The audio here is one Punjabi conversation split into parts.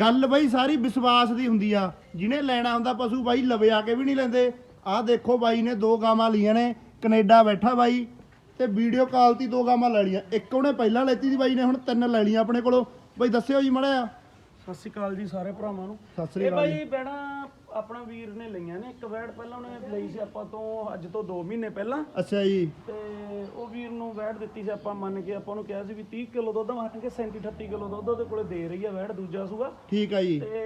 ਗੱਲ ਬਈ ਸਾਰੀ ਵਿਸ਼ਵਾਸ ਦੀ ਹੁੰਦੀ ਆ। ਜਿਹਨੇ ਲੈਣਾ ਹੁੰਦਾ ਪਸ਼ੂ ਬਾਈ ਲਵੇ ਆ ਕੇ ਵੀ ਨਹੀਂ ਲੈਂਦੇ। ਆਹ ਦੇਖੋ ਬਾਈ ਨੇ ਦੋ ਗਾਵਾਂ ਲਈਆਂ ਨੇ ਕੈਨੇਡਾ ਬੈਠਾ ਬਾਈ ਤੇ ਵੀਡੀਓ ਕਾਲ ਤੇ ਦੋ ਗਾਵਾਂ ਲੈ ਲਈਆਂ। ਇੱਕ ਉਹਨੇ ਪਹਿਲਾਂ ਲੈਤੀ ਸੀ ਬਾਈ ਨੇ ਹੁਣ ਤਿੰਨ ਲੈ ਲਈਆਂ ਆਪਣੇ ਕੋਲੋਂ। ਬਾਈ ਦੱਸਿਓ ਜੀ ਮੜਿਆ ਸਤਿ ਸ਼੍ਰੀ ਅਕਾਲ ਜੀ ਸਾਰੇ ਭਰਾਵਾਂ ਨੂੰ। ਸਤਿ ਸ੍ਰੀ ਇਹ ਅਕਾਲ ਜੀ। ਬਾਈ ਬੈਣਾ ਆਪਣਾ ਵੀਰ ਨੇ ਲਈਆਂ ਨੇ ਇੱਕ ਵੈੜ ਪਹਿਲਾਂ ਉਹਨੇ ਲਈ ਸੀ ਆਪਾਂ ਤੋਂ ਅੱਜ ਤੋਂ 2 ਮਹੀਨੇ ਪਹਿਲਾਂ। ਅੱਛਾ ਜੀ। ਤੇ ਉਹ ਵੀਰ ਨੂੰ ਵੈੜ ਦਿੱਤੀ ਸੀ ਆਪਾਂ ਮੰਨ ਕੇ ਆਪਾਂ ਨੂੰ ਕਿਹਾ ਸੀ ਵੀ 30 ਕਿਲੋ ਦੁੱਧ ਮੰਨ ਕੇ 37 38 ਕਿਲੋ ਦੁੱਧ ਉਹਦੇ ਕੋਲੇ ਦੇ ਰਹੀ ਆ ਵੈੜ ਦੂਜਾ ਸੂਗਾ ਠੀਕ ਆ ਜੀ। ਤੇ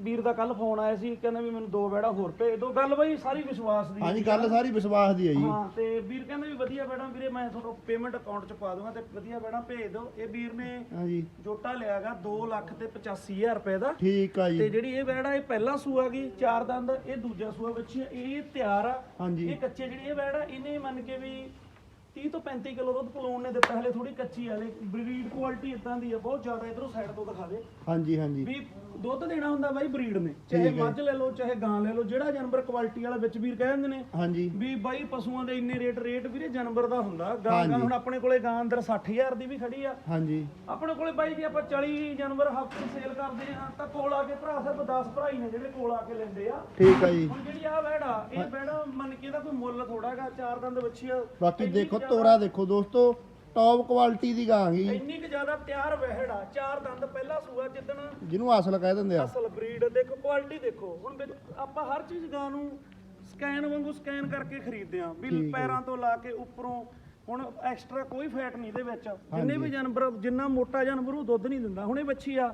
ਵੀਰ ਦਾ ਕੱਲ ਫੋਨ ਆਇਆ ਸੀ ਕਹਿੰਦਾ ਵੀ ਮੈਨੂੰ ਦੋ ਵੈੜਾ ਹੋਰ ਭੇਜ ਦਿਓ। ਗੱਲ ਬਾਈ ਸਾਰੀ ਵਿਸ਼ਵਾਸ ਦੀ ਹਾਂਜੀ ਗੱਲ ਸਾਰੀ ਵਿਸ਼ਵਾਸ ਦੀ ਹੈ ਜੀ। ਹਾਂ ਤੇ ਵੀਰ ਕਹਿੰਦਾ ਵੀ ਵਧੀਆ ਬੈਣਾ ਵੀਰੇ ਮੈਂ ਤੁਹਾਨੂੰ ਪੇਮੈਂਟ ਅਕਾਊਂਟ ਚ ਪਾ ਦੂੰਗਾ ਤੇ ਵਧੀਆ ਬੈਣਾ ਭੇਜ ਦਿਓ। ਇਹ ਵੀਰ ਨੇ ਹਾਂਜੀ। ਜੋਟਾ ਲਿਆਗਾ 2 ਲੱਖ ਤੇ 85000 ਰੁਪਏ ਦਾ। ਠੀਕ ਆ ਤੇ ਜੀ ਜਿਹੜੀ ਇਹ ਵੈੜ ਇਹ ਪਹਿਲਾ ਸੂਆ ਗਈ ਚਾਰ ਦੰਦ ਇਹ ਦੂਜਾ ਸੂਆ ਬੱਚੀ ਆ ਇਹ ਤਿਆਰ ਆ। ਹਾਂਜੀ। ਇਹ ਕੱਚੇ ਜਿਹੜੀ ਇਹ ਵੈੜ ਆ ਇਹਨੇ ਮੰਨ ਕੇ ਵੀ 30 ਤੋਂ 35 ਕਿਲੋ ਦੁੱਧ ਪਲੂਣ ਨੇ ਦਿੱਤਾ ਹਲੇ ਥੋੜੀ ਕੱਚੀ ਆ ਹਲੇ ਬਰੀਡ ਕੁਆਲਿਟੀ ਇਦਾਂ ਦੀ ਆ ਬਹੁਤ ਜ਼ਿਆਦਾ ਇਧਰੋਂ ਸਾਈਡ ਤੋਂ ਦਿਖਾ ਦੇ। ਹਾਂਜੀ ਹਾਂਜੀ। ਵੀ ਦੁੱਧ ਦੇਣਾ ਹੁੰਦਾ ਬਾਈ ਬਰੀਡ ਨੇ ਚਾਹੇ ਮੱਝ ਲੈ ਲਓ ਚਾਹੇ ਗਾਂ ਲੈ ਲਓ ਜਿਹੜਾ ਜਾਨਵਰ ਕੁਆਲਿਟੀ ਵਾਲਾ ਵਿੱਚ ਵੀਰ ਕਹਿ ਦਿੰਦੇ ਨੇ ਹਾਂਜੀ। ਵੀ ਬਾਈ ਪਸ਼ੂਆਂ ਦੇ ਇੰਨੇ ਰੇਟ ਰੇਟ ਵੀਰੇ ਜਾਨਵਰ ਦਾ ਹੁੰਦਾ। ਗਾਂ ਗਾਂ ਹੁਣ ਆਪਣੇ ਕੋਲੇ ਗਾਂ ਅੰਦਰ 60000 ਦੀ ਵੀ ਖੜੀ ਆ। ਹਾਂਜੀ। ਆਪਣੇ ਕੋਲੇ ਬਾਈ ਜੇ ਆਪਾਂ 40 ਜਾਨਵਰ ਹਫ਼ਤੇ ਸੇਲ ਕਰਦੇ ਆ ਤਾਂ ਕੋਲ ਆ ਕੇ ਭਰਾ ਸਿਰਫ 10 ਭਰਾ ਹੀ ਨੇ ਜਿਹੜੇ ਕੋਲ ਆ ਕੇ ਲੈਂਦੇ ਆ। ਠੀਕ ਆ ਜੀ। ਹੁਣ ਜਿਹੜੀ ਆ ਵੈੜਾ ਇਹ ਵੈੜਾ ਮੰਨ ਕੇ ਇਹਦਾ ਕੋਈ ਮੁੱਲ ਥੋੜਾਗਾ ਚਾਰ ਦੰਦ ਬੱਚੀ ਆ। ਬਾਕੀ ਦੇਖੋ ਤੋਰਾ ਦੇਖੋ ਦੋਸਤੋ ਟੌਪ ਕੁਆਲਿਟੀ ਦੀ ਗਾਂ ਗਈ ਇੰਨੀ ਕੁ ਜ਼ਿਆਦਾ ਤਿਆਰ ਵਹਿੜਾ ਚਾਰ ਦੰਦ ਪਹਿਲਾ ਸੂਆ ਜਿੱਦਣ ਜਿਹਨੂੰ ਅਸਲ ਕਹਿ ਦਿੰਦੇ ਆ। ਅਸਲ ਬਰੀਡ ਦੇਖੋ ਕੁਆਲਿਟੀ ਦੇਖੋ। ਹੁਣ ਵਿੱਚ ਆਪਾਂ ਹਰ ਚੀਜ਼ ਗਾਂ ਨੂੰ ਸਕੈਨ ਵਾਂਗੂ ਸਕੈਨ ਕਰਕੇ ਖਰੀਦਦੇ ਆ। ਵੀ ਪੈਰਾਂ ਤੋਂ ਲਾ ਕੇ ਉੱਪਰੋਂ। ਹੁਣ ਐਕਸਟਰਾ ਕੋਈ ਫੈਟ ਨਹੀਂ ਇਹਦੇ ਵਿੱਚ। ਜਿੰਨੇ ਵੀ ਜਾਨਵਰ ਜਿੰਨਾ ਮੋਟਾ ਜਾਨਵਰ ਉਹ ਦੁੱਧ ਨਹੀਂ ਦਿੰਦਾ। ਹੁਣ ਇਹ ਬੱਚੀ ਆ।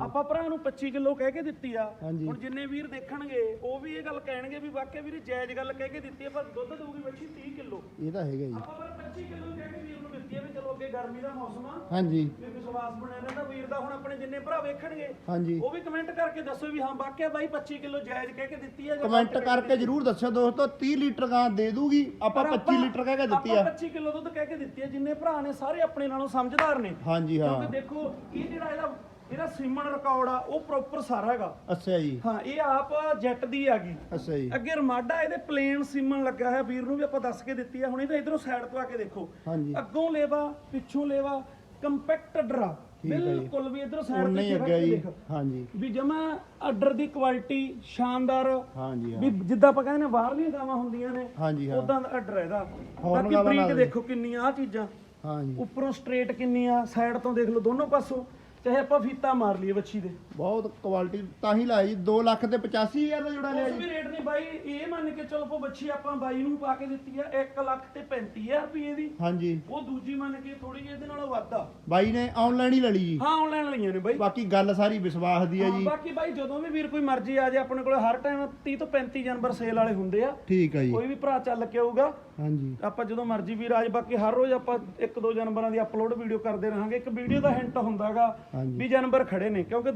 ਆਪਾਂ ਭਰਾ ਨੂੰ 25 ਕਿਲੋ ਕਹਿ ਕੇ ਦਿੱਤੀ ਆ। ਹੁਣ ਜਿੰਨੇ ਵੀਰ ਦੇਖਣਗੇ ਉਹ ਵੀ ਇਹ ਗੱਲ ਕਹਿਣਗੇ ਵੀ ਵਾਕਿਆ ਵੀਰ ਜਾਇਜ਼ ਗੱਲ ਕਹਿ ਕੇ ਦਿੱਤੀ ਆ ਪਰ ਦੁੱਧ ਦਊਗੀ ਬੱਚੀ 30 ਕਿਲੋ। ਇਹ ਤਾਂ ਹੈਗਾ ਜੀ। ਆਪਾਂ ਪਰ 25 ਕਿਲੋ ਕਹਿ ਕੇ ਵੀਰ ਨੂੰ ਦਿੱਤੀ ਆ ਵੀ ਚਲੋ ਅੱਗੇ ਗਰਮੀ ਦਾ ਮੌਸਮ ਆ। ਹਾਂਜੀ। ਵੀ ਵਿਸ਼ਵਾਸ ਬਣਿਆ ਰਹਿੰਦਾ ਵੀਰ ਦਾ ਹੁਣ ਆਪਣੇ ਜਿੰਨੇ ਭਰਾ ਵੇਖਣਗੇ ਹਾਂਜੀ। ਉਹ ਵੀ ਕਮੈਂਟ ਕਰਕੇ ਦੱਸੋ ਵੀ ਹਾਂ ਵਾਕਿਆ ਬਾਈ 25 ਕਿਲੋ ਜਾਇਜ਼ ਕਹਿ ਕੇ ਦਿੱਤੀ ਹੈ ਜਾਂ ਕਮੈਂਟ ਕਰਕੇ ਜਰੂਰ ਦੱਸਿਓ ਦੋਸਤੋ 30 ਲੀਟਰ ਗਾਂ ਦੇ ਦੂਗੀ ਆਪਾਂ ਪਰ 25 ਲੀਟਰ ਕਹਿ ਕੇ ਦਿੱਤੀ ਆ। ਆਪਾਂ 25 ਕਿਲੋ ਦੁੱਧ ਕਹਿ ਕੇ ਦਿੱਤੀ ਹੈ ਜਿੰਨੇ ਭਰਾ ਨੇ ਸਾਰੇ ਆਪਣੇ ਨਾਲੋਂ ਸਮਝਦਾਰ ਨੇ। ਹਾਂਜੀ ਹਾਂ। ਕਿਉਂਕਿ ਦੇਖੋ ਇਹ ਜਿਹੜਾ ਇਹਦਾ ਇਹਦਾ ਸੀਮਨ ਰਿਕਾਰਡ ਆ ਉਹ ਪ੍ਰੋਪਰ ਸਾਰਾ ਹੈਗਾ। ਅੱਛਾ ਜੀ। ਹਾਂ ਇਹ ਆਪ ਜੈਟ ਦੀ ਆ ਗਈ ਅੱਛਾ ਜੀ। ਅੱਗੇ ਰਮਾਡਾ ਇਹਦੇ ਪਲੇਨ ਸੀਮਨ ਲੱਗਾ ਹੋਇਆ ਵੀਰ ਨੂੰ ਵੀ ਆਪਾਂ ਦੱਸ ਕੇ ਦਿੱਤੀ ਆ ਹੁਣ ਇਹਦਾ ਇਧਰੋਂ ਸਾਈਡ ਤੋਂ ਆ ਕੇ ਦੇਖੋ। ਹਾਂਜੀ। ਅੱਗੋਂ ਲੇਵਾ ਪਿੱਛੋਂ ਲੇਵਾ ਕੰਪੈਕਟ ਡਰਾ। ਹੈ ਜੀ। ਬਿਲਕੁਲ ਵੀ ਇਧਰੋਂ ਸਾਈਡ ਉਨਾ ਹੀ ਤੇ ਅੱਗੇ ਜੀ। ਦੇਖ। ਹਾਂਜੀ। ਵੀ ਜਮਾ ਆਰਡਰ ਦੀ ਕੁਆਲਿਟੀ ਸ਼ਾਨਦਾਰ। ਹਾਂਜੀ ਹਾਂ। ਵੀ ਜਿੱਦਾਂ ਆਪਾਂ ਕਹਿੰਦੇ ਨੇ ਬਾਹਰਲੀਆਂ ਗਾਵਾਂ ਹੁੰਦੀਆਂ ਨੇ ਹਾਂਜੀ ਹਾਂ। ਉਦਾਂ ਦਾ ਆਰਡਰ ਇਹਦਾ। Horn ਬਾਕੀ ਬਰੀਕ ਨਾਲ। ਦੇਖੋ ਕਿੰਨੀਆਂ ਆ ਚੀਜ਼ਾਂ। ਹਾਂਜੀ। ਉੱਪਰੋਂ ਸਟ੍ਰੇਟ ਕਿੰਨੀਆਂ ਸਾਈਡ ਤੋਂ ਦੇਖ ਲਓ ਦੋਨੋਂ ਪਾਸੋਂ। ਚਾਹੇ ਆਪਾਂ ਫੀਤਾ ਮਾਰ ਲਈਏ ਬੱਚੀ ਦੇ। ਬਹੁਤ ਕੁਆਲਿਟੀ ਤਾਂ ਹੀ ਜੀ 2 ਲੱਖ ਤੇ 85000 ਦਾ ਜੋੜਾ ਲਿਆ ਉਸ ਜੀ। ਵੀ ਰੇਟ ਨਹੀਂ ਬਾਈ ਇਹ ਮੰਨ ਕੇ ਚਲੋ ਪੋ ਬੱਚੀ ਆਪਾਂ ਬਾਈ ਨੂੰ ਪਾ ਕੇ ਦਿੱਤੀ ਆ 1 ਲੱਖ ਤੇ 35000 ਰੁਪਏ ਦੀ। ਹਾਂਜੀ। ਉਹ ਦੂਜੀ ਮੰਨ ਕੇ ਥੋੜੀ ਜਿਹੀ ਇਹਦੇ ਨਾਲੋਂ ਵੱਧ ਆ। ਬਾਈ ਨੇ ਆਨਲਾਈਨ ਹੀ ਲੈ ਲਈ ਜੀ। ਹਾਂ ਆਨਲਾਈਨ ਲਈਆਂ ਨੇ ਬਾਈ। ਬਾਕੀ ਗੱਲ ਸਾਰੀ ਵਿਸ਼ਵਾਸ ਦੀ ਹੈ ਹਾਂ, ਜੀ। ਬਾਕੀ ਬਾਈ ਜਦੋਂ ਵੀ ਵੀਰ ਕੋਈ ਮਰਜ਼ੀ ਆ ਜਾਏ ਆਪਣੇ ਕੋਲ ਹਰ ਟਾਈਮ 30 ਤੋਂ 35 ਜਾਨਵਰ ਸੇਲ ਵਾਲੇ ਹੁੰਦੇ ਆ। ਠੀਕ ਹੈ ਜੀ। ਕੋਈ ਵੀ ਭਰਾ ਚੱਲ ਕੇ ਆਊਗਾ। ਹਾਂਜੀ। ਆਪਾਂ ਜਦੋਂ ਮਰਜ਼ੀ ਵੀਰ ਆਜ ਬਾਕੀ ਹਰ ਰੋਜ਼ ਆਪਾਂ ਇੱਕ ਦੋ ਜਾਨਵਰਾਂ ਦੀ ਅਪਲੋਡ ਵੀਡੀਓ ਕਰਦੇ ਰਹਾਂਗੇ। ਇੱਕ ਵੀਡੀਓ ਦਾ ਹਿੰਟ ਹੁੰਦਾਗਾ। ਵੀ ਜਾਨਵਰ ਖੜੇ ਨੇ ਕਿਉਂਕਿ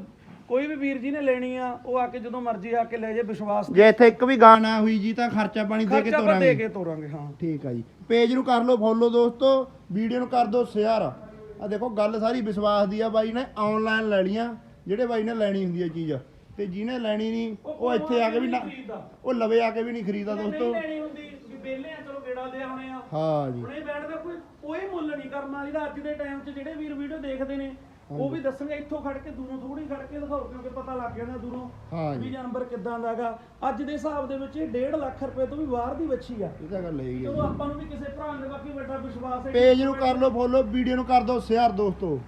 ਕੋਈ ਵੀ ਵੀਰ ਜੀ ਨੇ ਲੈਣੀ ਆ ਉਹ ਆ ਕੇ ਜਦੋਂ ਮਰਜ਼ੀ ਆ ਕੇ ਲੈ ਜੇ ਵਿਸ਼ਵਾਸ ਜੇ ਇੱਥੇ ਇੱਕ ਵੀ ਗਾਂ ਨਾ ਹੋਈ ਜੀ ਤਾਂ ਖਰਚਾ ਪਾਣੀ ਦੇ ਕੇ ਖਰਚਾ ਆਪਾਂ ਦੇ ਤੋਰਾਂਗੇ ਕੇ ਤੋਰਾਂਗੇ ਹਾਂ। ਠੀਕ ਆ ਜੀ। ਪੇਜ ਨੂੰ ਕਰ ਲਓ ਫੋਲੋ ਦੋਸਤੋ ਵੀਡੀਓ ਨੂੰ ਕਰ ਦਿਓ ਸ਼ੇਅਰ ਆ ਦੇਖੋ ਗੱਲ ਸਾਰੀ ਵਿਸ਼ਵਾਸ ਦੀ ਆ ਬਾਈ ਨੇ ਆਨਲਾਈਨ ਲੈ ਲੀਆਂ ਜਿਹੜੇ ਬਾਈ ਨੇ ਲੈਣੀ ਹੁੰਦੀ ਹੈ ਚੀਜ਼। ਤੇ ਜਿਹਨੇ ਲੈਣੀ ਨਹੀਂ ਉਹ ਇੱਥੇ ਆ ਕੇ ਵੀ ਨਾ ਖਰੀਦਦਾ। ਉਹ ਲਵੇ ਆ ਕੇ ਵੀ ਨਹੀਂ ਖਰੀਦਾ ਨਹੀਂ ਦੋਸਤੋ। ਲੈਣੀ ਹੁੰਦੀ ਵੀ ਵਿਹਲੇ ਆ ਚਲੋ ਗੇੜਾ ਦੇ ਆਉਣੇ ਆ। ਹਾਂ ਜੀ। ਹੁਣ ਇਹ ਬੈਠ ਦਾ ਕੋਈ ਕੋਈ ਮੁੱਲ ਨਹੀਂ ਕਰਨ ਵਾਲੀ ਦਾ ਅੱਜ ਦੇ ਟਾਈਮ 'ਚ ਜਿਹੜੇ ਵੀਰ ਵੀਡੀਓ ਦੇਖਦੇ ਨੇ ਉਹ ਵੀ ਦੱਸਣਗੇ ਇੱਥੋਂ ਖੜ ਕੇ ਦੂਰੋਂ ਥੋੜੀ ਖੜ ਕੇ ਦਿਖਾਓ ਕਿਉਂਕਿ ਪਤਾ ਲੱਗ ਜਾਂਦਾ ਦੂਰੋਂ ਵੀ ਜਾਨਵਰ ਕਿੱਦਾਂ ਦਾਗਾ ਅੱਜ ਦੇ ਹਿਸਾਬ ਦੇ ਵਿੱਚ ਇਹ 1.5 ਲੱਖ ਰੁਪਏ ਤੋਂ ਵੀ ਬਾਹਰ ਦੀ ਬੱਚੀ ਆ। ਇਹ ਤਾਂ ਗੱਲ ਹੈਗੀ ਚਲੋ ਆਪਾਂ ਨੂੰ ਵੀ ਕਿਸੇ ਭਰਾ ਦੇ ਬਾਕੀ ਵੱਡਾ ਵਿਸ਼ਵਾਸ ਹੈ ਪੇਜ ਨੂੰ ਕਰ ਲਓ ਫੋਲੋ ਵੀਡੀਓ ਨੂੰ ਕਰ ਦਿਓ ਸ਼ੇਅਰ ਦੋਸਤੋ।